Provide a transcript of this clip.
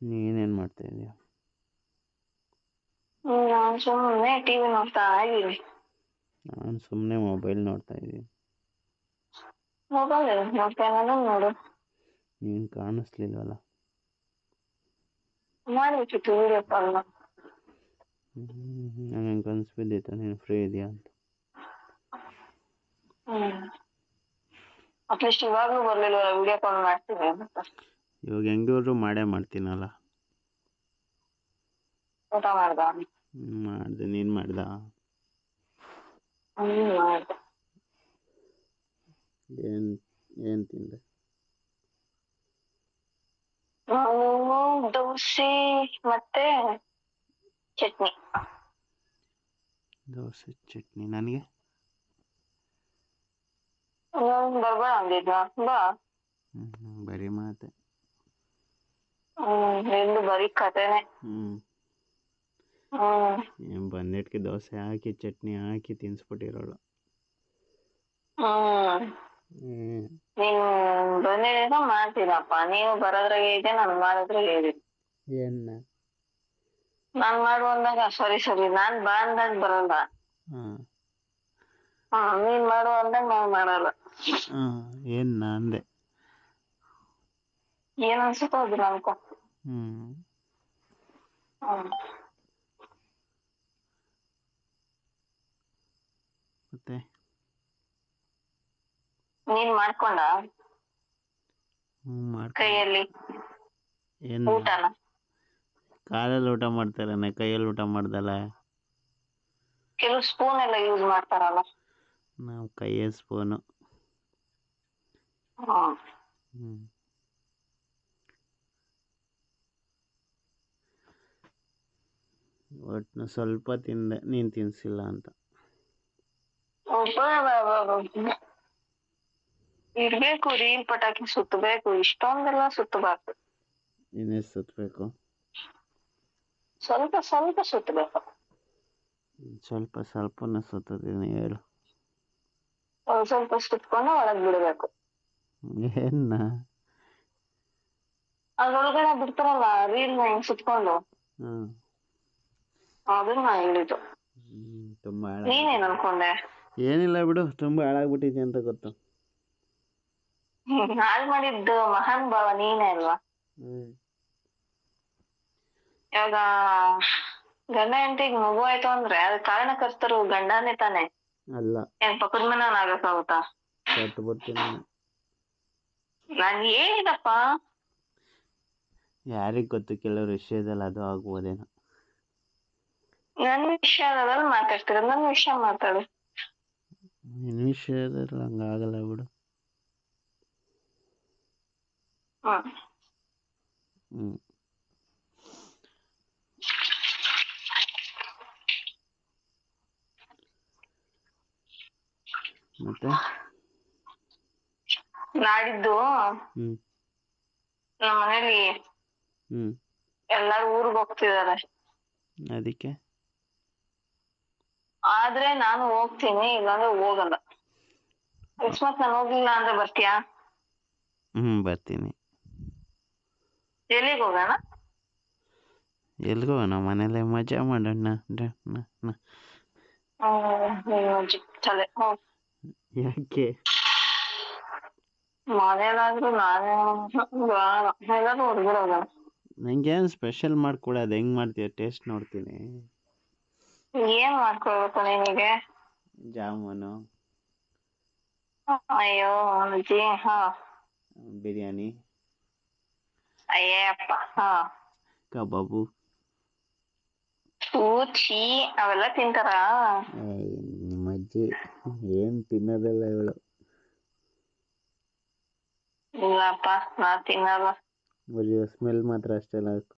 ನೀನೇನು ಮಾಡ್ತಾ ಇದೀಯ? ನಾನು ಸುಮ್ಮನೆ ಟಿವಿ ನೋಡ್ತಾ ಇದ್ದೀನಿ ನಾನು ಸುಮ್ಮನೆ ಮೊಬೈಲ್ ನೋಡ್ತಾ ಇದ್ದೀನಿ ಮೊಬೈಲ್ ನೋಡ್ತಾ ನಾನು ನೋಡು. ನೀನ್ ಕಾಣಿಸ್ಲಿಲ್ವಲ್ಲ? ಮಾಡ್ಬೇಕಿತ್ತು ವಿಡಿಯೋ ಕಾಲ್ ನನಗೆ ಕನ್ಸು ನೀನು ಫ್ರೀ ಇದೆಯಾ ಅಂತ. ಅಟ್ಲೀಸ್ಟ್ ಇವಾಗಲೂ ಬರ್ಲಿಲ್ವಲ್ಲ ವಿಡಿಯೋ ಕಾಲ್ ಮಾಡ್ತೀನಿ ಅಂತ. ಇವಾಗ ಹೆಂಗಾದ್ರು ಮಾಡೇ ಮಾಡ್ತೀನಲ್ಲ. ಊಟ ಮಾಡ್ದ? ಮಾಡಿದೆ. ನೀನ್ ಮಾಡ್ದ? ಏನ್ ಏನು ತಿಂದೆ? ದೋಸೆ ಮತ್ತೆ ಚಟ್ನಿ. ದೋಸೆ ಚಟ್ನಿ. ನನಗೆ? ನಾನು ಬರ್ಬೇಡ ಅಂದಿದ್ನ. ಬಾ. ನಿಂದು ಬರೀ ಕತೆನೆ. ಹ್ಮ್. ಏನು ಬಂದಿಟ್ಗೆ ದೋಸೆ ಹಾಕಿ ಚಟ್ನಿ ಹಾಕಿ ತಿನ್ಸ್ಬಿಟ್ಟಿರೋಳು. ಹ್ಮ್. ನೀವು ನೀನ್ ಬಂದಿದ್ದೀನ ಮಾಡ್ತೀನಪ್ಪ. ನೀನು ಬರೋದ್ರಾಗೆ ಇದೆ ನಾನು ಮಾಡೋದ್ರಾಗೆ ಇದೆ. ಏನ ನಾನ್ ಮಾಡು ಅಂದಾಗ ಸರಿ ಸರಿ. ನಾನ್ ಬಾ ಅಂದಾಗ ಬರಲ್ಲ ನೀನ್ ಮಾಡು ಅಂದಾಗ ನಾನ್ ಮಾಡಲ್ಲ. ಏನ್ ಅಂದೆ? ಏನ್ ಅನ್ಸುತ್ತೋ ಅದು ಹ್ಞೂ ಹ್ಮ್. ಮತ್ತೆ? ನೀನ್ ಮಾಡ್ಕೊಂಡ? ಮಾಡ್ಕೊ ಕೈಯಲ್ಲಿ? ಏನು? ಊಟನ? ಕಾಲಲ್ಲಿ ಊಟ ಮಾಡ್ತಾರನೆ ಕೈಯಲ್ಲಿ ಊಟ ಮಾಡ್ದಲ್ಲ? ಕೆಲವು ಸ್ಪೂನ್ ಎಲ್ಲ ಯೂಸ್ ಮಾಡ್ತಾರಲ್ಲ? ನಾವು ಕೈಯ ಸ್ಪೂನು ಹ್ಮ್. ಒಟ್ಟು ಸ್ವಲ್ಪ ತಿಂದೆ ನೀನು ತಿನ್ಸಿಲ್ಲ ಅಂತ. ಇರ್ಬೇಕು ರೀಲ್ ಪಟಾಕಿ ಸುತ್ತಬೇಕು ಇಷ್ಟೊಂದೆಲ್ಲ ಸುತ್ತಬಾರ್ದು ಇನ್ನೆಷ್ಟು ಸುತ್ತಬೇಕು ಸ್ವಲ್ಪ ಸ್ವಲ್ಪ ಸುತ್ತಬೇಕು ಸ್ವಲ್ಪ ಸ್ವಲ್ಪನ ಸುತ್ತಿದ್ದೀನಿ ಹೇಳು. ಒಂದ್ ಸ್ವಲ್ಪ ಸುತ್ಕೊಂಡು ಒಳಗ್ ಬಿಡಬೇಕು. ಏನ? ಅದ್ರೊಳಗಡೆ ಬಿಡ್ತಾರಲ್ಲ ರೀಲ್ ಹಿಂಗ್ ಸುತ್ಕೊಂಡು? ಹ್ಞೂ ಅದನ್ನ ನಾ ತುಂಬಾ ನೀನೇನ್ ಅನ್ಕೊಂಡೆ? ಏನಿಲ್ಲ ಬಿಡು ತುಂಬಾ ಹಾಳಾಗ್ಬಿಟ್ಟಿದೆ ಅಂತ ಗೊತ್ತು. ಹಾಳ್ ಮಾಡಿದ್ದು ಮಹಾನ್ ಭಾವ ನೀನೇ ಅಲ್ವಾ? ಹ್ಞೂ ಇವಾಗ ಗಂಡ ಹೆಂಡತಿಗ್ ಮಗು ಆಯ್ತು ಅಂದ್ರೆ ಅದ್ ಕಾರಣಕರ್ತರು ಗಂಡನೇ ತಾನೆ? ಅಲ್ಲ. ಏನ್ ಪಕ್ಕದ ಮನ ಆಗಕ್ಕಾಗುತ್ತಾ ಕೊಟ್ಬಿಡ್ತೀನಿ ನಾನ್ ಹೇಳಿದಪ್ಪ. ಯಾರಿಗ್ ಗೊತ್ತು ಕೆಲವ್ರ ವಿಷಯದಲ್ಲಿ ಅದು ಆಗ್ಬೋದೇನೋ. ನನ್ ವಿಷಯದಲ್ಲಿ ಮಾತಾಡ್ತೀರ? ನನ್ ವಿಷಯ ಮಾತಾಡು. ನಿನ್ನ ವಿಷಯದಲ್ಲಿ ಹಂಗಾಗಲ್ಲ ಬಿಡು. ಹ್ಮ್. ಹ್ಞೂ ಮತ್ತೆ? ನಾಡಿದ್ದು ಹ್ಞೂ ನಮ್ಮ ಮನೇಲಿ ಹ್ಮ್. ಎಲ್ಲಾರು ಊರ್ಗ್ ಹೋಗ್ತಿದಾರೆ ಅದಕ್ಕೆ? ಆದ್ರೆ ನಾನು ಹೋಗ್ತೀನಿ ಇಲ್ಲಾಂದ್ರೆ ಹೋಗಲ್ಲ. ಅಕಸ್ಮಾತ್ ನಾನು ಹೋಗ್ಲಿಲ್ಲ ಅಂದ್ರೆ ಬರ್ತೀಯಾ? ಹ್ಮ್ ಬರ್ತೀನಿ. ಎಲ್ಲಿಗೆ ಹೋಗೋಣ? ಎಲ್ಗೋ ನಮ್ಮ ಮನೇಲೆ ಮಜಾ ಮಾಡೋಣ ತಲೆ ಯಾಕೆ? ಮನೇಲಾದ್ರೂ ನಾನೇ ಬೇಡ. ಎಲ್ಲಾದ್ರೂ ಹೊರ್ಗಡೆ ಹೋಗೋಣ. ನಂಗೇನು ಸ್ಪೆಷಲ್ ಮಾಡ್ಕೊಡೋದು? ಹೆಂಗ್ ಮಾಡ್ತೀಯ? ಟೇಸ್ಟ್ ನೋಡ್ತೀನಿ. ಏನ್ ಮಾಡ್ಕೊಳ್ಬೇಕು ನಿನಗೆ? ಜಾಮೂನು. ಅಯ್ಯೋ ಅಜ್ಜಿ ಹಾ. ಬಿರಿಯಾನಿ. ಅಯ್ಯಪ್ಪ ಹಾ. ಕಬಾಬು. ಛೀ ಅವೆಲ್ಲ ತಿಂತಾರಾ? ನಿಮ್ಮಜ್ಜಿ ನಿಮ್ಮ ಅಜ್ಜಿ ಏನ್ ತಿನ್ನೋದಿಲ್ಲ ಇವಳು. ಇಲ್ಲಪ್ಪ ನಾ ತಿನ್ನಲ್ಲ. ಬರೀ ಸ್ಮೆಲ್ ಮಾತ್ರ ಅಷ್ಟೆಲ್ಲ